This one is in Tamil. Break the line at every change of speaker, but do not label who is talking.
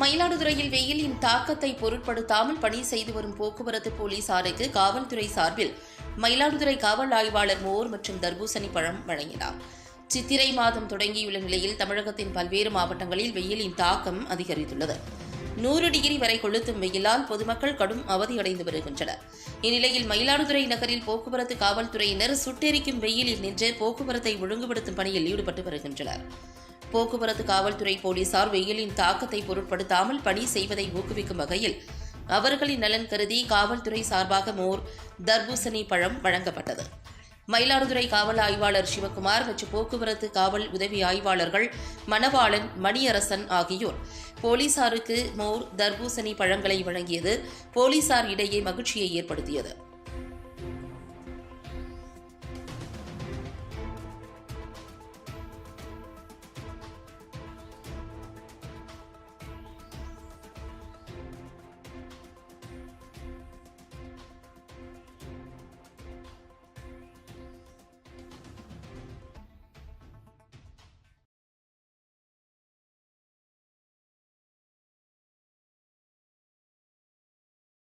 மயிலாடுதுறையில் வெயிலின் தாக்கத்தை பொருட்படுத்தாமல் பணி செய்து வரும் போக்குவரத்து போலீசாருக்கு காவல்துறை சார்பில் மயிலாடுதுறை காவல் ஆய்வாளர் மோர் மற்றும் தர்பூசணி பழம் வழங்கினார். சித்திரை மாதம் தொடங்கியுள்ள நிலையில் தமிழகத்தின் பல்வேறு மாவட்டங்களில் வெயிலின் தாக்கம் அதிகரித்துள்ளது. நூறு டிகிரி வரை கொளுத்தும் வெயிலால் பொதுமக்கள் கடும் அவதியடைந்து வருகின்றனர். இந்நிலையில் மயிலாடுதுறை நகரில் போக்குவரத்து காவல்துறையினர் சுட்டெரிக்கும் வெயிலில் நின்று போக்குவரத்தை ஒழுங்குபடுத்தும் பணியில் ஈடுபட்டு வருகின்றனர். போக்குவரத்து காவல்துறை போலீசார் வெயிலின் தாக்கத்தை பொருட்படுத்தாமல் பணி செய்வதை ஊக்குவிக்கும் வகையில் அவர்களின் நலன் கருதி காவல்துறை சார்பாக மோர் தர்பூசணி பழம் வழங்கப்பட்டது. மயிலாடுதுறை காவல் ஆய்வாளர் சிவகுமார் மற்றும் போக்குவரத்து காவல் உதவி ஆய்வாளர்கள் மணவாளன் மணியரசன் ஆகியோர் போலீசாருக்கு மோர் தர்பூசணி பழங்களை வழங்கியது போலீசார் இடையே மகிழ்ச்சியை ஏற்படுத்தியது.